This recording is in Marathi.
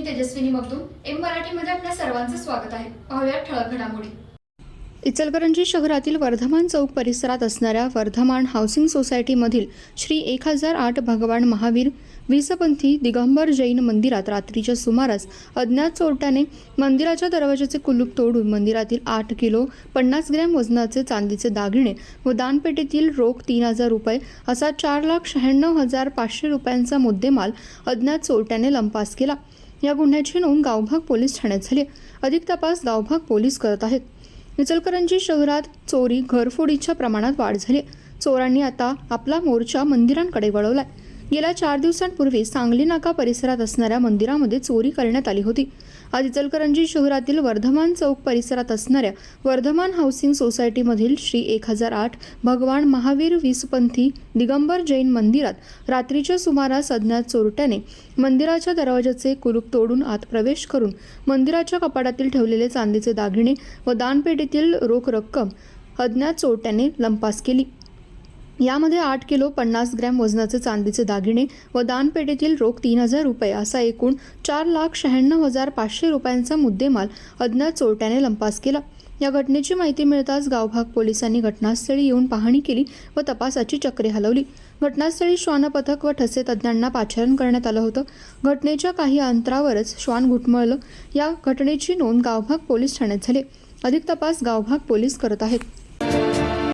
मी तेजस्विनी मगदूम एम मराठीमध्ये आपल्या सर्वांचं स्वागत आहे. पाहूया ठळक घडामोडी. इचलकरंजी शहरातील वर्धमान चौक परिसरात असणाऱ्या वर्धमान हाऊसिंग सोसायटीमधील श्री एक हजार आठ भगवान महावीर विसपंथी दिगंबर जैन मंदिरात रात्रीच्या सुमारास अज्ञात चोरट्याने मंदिराच्या दरवाजाचे कुलूप तोडून मंदिरातील आठ किलो पन्नास ग्रॅम वजनाचे चांदीचे दागिने व दानपेटीतील रोख तीन हजार रुपये असा चार लाख शहाण्णव हजार पाचशे रुपयांचा मुद्देमाल अज्ञात चोरट्याने लंपास केला. या गुन्ह्याची नोंद गावभाग पोलीस ठाण्यात झाली अधिक तपास गावभाग पोलीस करत आहेत. इचलकरंजी शहरात चोरी घरफोडीच्या प्रमाणात वाढ झाली चोरांनी आता आपला मोर्चा मंदिरांकडे वळवलाय. गेल्या चार दिवसांपूर्वी सांगली नाका परिसरात असणाऱ्या मंदिरामध्ये चोरी करण्यात आली होती. आज इचलकरंजी शहरातील वर्धमान चौक परिसरात असणाऱ्या वर्धमान हाऊसिंग सोसायटीमधील श्री एक हजार आठ भगवान महावीर वीसपंथी दिगंबर जैन मंदिरात रात्रीच्या सुमारास अज्ञात चोरट्याने मंदिराच्या दरवाजाचे कुलूप तोडून आत प्रवेश करून मंदिराच्या कपाटातील ठेवलेले चांदीचे दागिने व दानपेटीतील रोख रक्कम अज्ञात चोरट्याने लंपास केली. यामध्ये आठ किलो पन्नास ग्रॅम वजनाचे चांदीचे दागिने व दानपेटीतील रोख तीन हजार रुपये असा एकूण चार लाख शहाण्णव हजार पाचशे रुपयांचा मुद्देमाल अज्ञात चोरट्याने लंपास केला. या घटनेची माहिती मिळताच गावभाग पोलिसांनी घटनास्थळी येऊन पाहणी केली व तपासाची चक्रे हलवली. घटनास्थळी श्वान पथक व ठसे तज्ज्ञांना पाचारण करण्यात आलं होतं. घटनेच्या काही अंतरावरच श्वान घुटमळलं. या घटनेची नोंद गावभाग पोलीस ठाण्यात झाली. अधिक तपास गावभाग पोलीस करत आहेत.